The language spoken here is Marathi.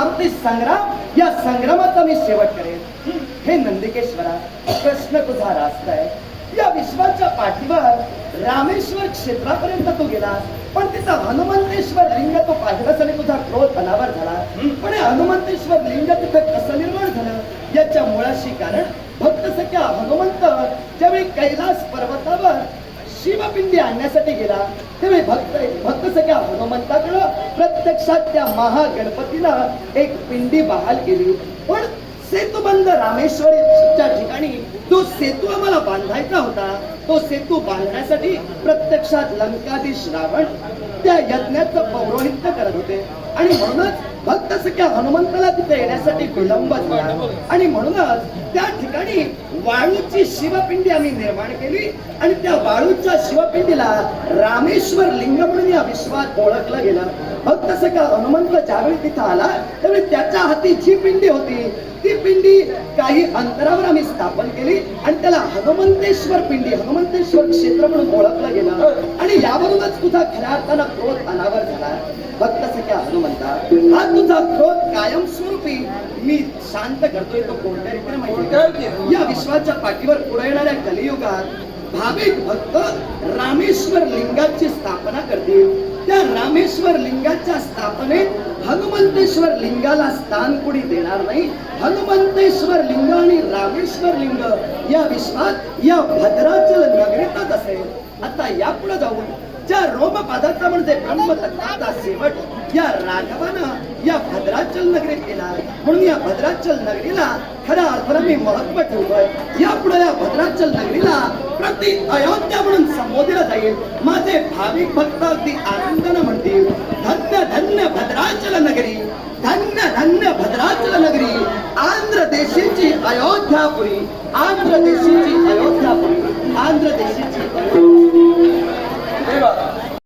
मारुती संग्राम या संग्रामाचा मी शेवट करेन. हे नंदिकेश्वरा प्रश्न तुझा रास्ता आहे. या विश्वाच्या पाठीवर रामेश्वर क्षेत्रापर्यंत तू गेलास पण तिचा हनुमंतेश्वर लिंग तो पाहिलास आणि तुझा क्रोध अनावर झाला. पण हे हनुमंतेश्वर लिंग तिथं कसं निर्माण झालं? याच्या मुळाशी कारण भक्त सख्या हनुमंत ज्यावेळी कैलास पर्वतावर शिवपिंडी आणण्यासाठी गेला. त्यावेळी भक्त भक्त सगळ्या हनुमंताकडं प्रत्यक्षात त्या महागणपतीनं एक पिंडी बहाल केली. पण सेतुबंद रामेश्वरच्या ठिकाणी जो सेतू आम्हाला बांधायचा होता तो सेतू बांधण्यासाठी प्रत्यक्षात लंकाधीश रावण त्या यज्ञाचं पौरोहित्य करत होते. आणि म्हणूनच भक्त सख्या हनुमंताला तिथे येण्यासाठी विलंब झाला. आणि म्हणूनच त्या ठिकाणी वाळूची शिवपिंडी आम्ही निर्माण केली आणि त्या वाळूच्या शिवपिंडीला रामेश्वर लिंग म्हणून या विश्वात ओळखलं गेलं. भक्त सखा हनुमंत ज्यावेळी तिथं आला त्यावेळी त्याच्या हाती जी पिंडी होती ती पिंडी काही अंतरावर आम्ही स्थापन केली आणि हनुमंतेश्वर पिंडी हनुमंतेश्वर क्षेत्र म्हणून ओळखलं गेलं. आणि यावरूनच तुझा खऱ्या अर्थानं क्रोध अनावर झाला. भक्त सख्या हनुमंता हा तुझा क्रोध कायमस्वरूपी मी शांत करतोय तो कोणत्या रीतीने माहिती? या विश्वाच्या पाठीवर पुढे येणाऱ्या कलियुगात भाविक भक्त रामेश्वर लिंगाची स्थापना करतील. त्या रामेश्वर लिंगाच्या स्थापनेत हनुमंतेश्वर लिंगाला स्थान कोणी देणार नाही? हनुमंतेश्वर लिंग आणि रामेश्वर लिंग या विश्वात या भद्राचल नगरीतच असेल. आता यापुढे जाऊन ज्या रोमपादाचा म्हणजे ब्रह्मदत्ताचा शेवट या राघवानं या भद्राचल नगरीत केला. म्हणून या भद्राचल नगरीला खऱ्या अर्थानं मी महत्त्व ठेवतोय. यापुढे या भद्राचल नगरीला प्रति अयोध्या म्हणून संबोधलं जाईल. माझे भाविक भक्त अगदी आनंदानं म्हणतील धन्य धन्य અયોધ્યાપુરી આંધ્રદેશીજી અયોધ્યાપુરી